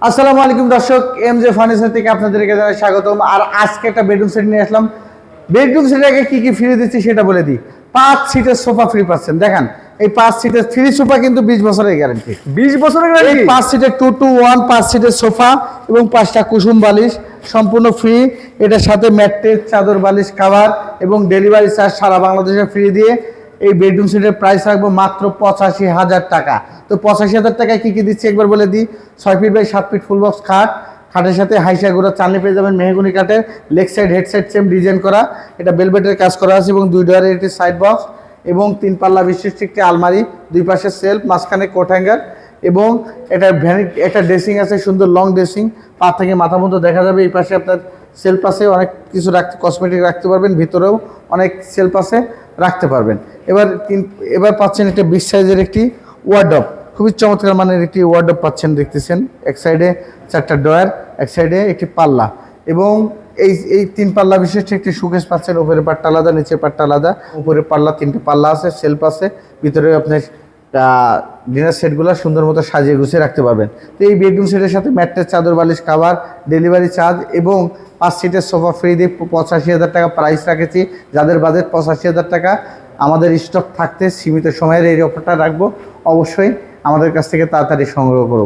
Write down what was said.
আসসালামু আলাইকুম দর্শক এম জে ফার্নিচার থেকে আপনাদেরকে জানাই স্বাগতম। আর আজকে একটা বেডরুম সেট নিয়ে আসলাম। বেডরুম সেটের আগে কি কি ফ্রি দিচ্ছি সেটা বলে দিই। পাঁচ সিটের সোফা ফ্রি পাচ্ছেন। দেখেন এই পাঁচ সিটের থ্রি সোফা কিন্তু বিশ বছরের গ্যারান্টি বিশ বছরের এই গ্যারান্টি পাঁচ সিটের টু টু ওয়ান পাঁচ সিটের সোফা এবং পাঁচটা কুসুম বালিশ সম্পূর্ণ ফ্রি এটার সাথে ম্যাট্রেস চাদর বালিশ কাভার এবং ডেলিভারি চার্জ সারা বাংলাদেশে ফ্রি দিয়ে এই বেডরুম সেটের প্রাইস রাখব মাত্র পঁচাশি হাজার টাকা। তো পঁচাশি হাজার টাকায় কী কী দিচ্ছি একবার বলে দিই? ছয় ফিট বাই সাত ফিট ফুল বক্স খাট, খাটের সাথে হাইসা গোড়া চালনি পেয়ে যাবেন মেহগুনি কাঠের leg side head side same design করা। এটা বেলবেটের কাজ করা আছে এবং দুই ডয়ারের একটি সাইড বক্স এবং তিন পাল্লা বিশিষ্ট একটি আলমারি, দুই পাশে সেলফ মাঝখানে কোট হ্যাঙ্গার এবং এটা ভ্যানি একটা ড্রেসিং আছে, সুন্দর লং ড্রেসিং পা থেকে মাথা মতো দেখা যাবে, এই পাশে আপনার সেলফ আছে, অনেক কিছু রাখতে কসমেটিক রাখতে পারবেন, ভিতরেও অনেক সেলফ আছে, রাখতে পারবেন। এবার তিন, এবার পাচ্ছেন একটা বিগ সাইজের একটি ওয়ার্ডপ খুবই চমৎকার মানের একটি ওয়ার্ডপ পাচ্ছেন, দেখতেছেন। এক সাইডে চারটা ডয়ার এক সাইডে একটি পাল্লা। এবং এই এই তিন পাল্লা বিশিষ্ট একটি সুকেশ পাচ্ছেন উপরে পাট্টা আলাদা, নিচের পাট্টা আলাদা। উপরে পাল্লা তিনটে পাল্লা আছে সেলফ আছে। ভিতরে আপনার ডিনার সেটগুলো সুন্দর মতো সাজিয়ে গুছিয়ে রাখতে পারবেন। তো এই বেডরুম সেটের সাথে ম্যাট্রেস, চাদর, বালিশ কাভার ডেলিভারি চার্জ এবং পাঁচ সিটের সোফা ফ্রি দিয়ে পঁচাশি হাজার টাকা প্রাইস রাখেছি। যাদের বাজেট পঁচাশি হাজার টাকা আমাদের স্টক থাকতে সীমিত সময়ের এই অফারটা রাখব। অবশ্যই আমাদের কাছ থেকে তাড়াতাড়ি সংগ্রহ করুক।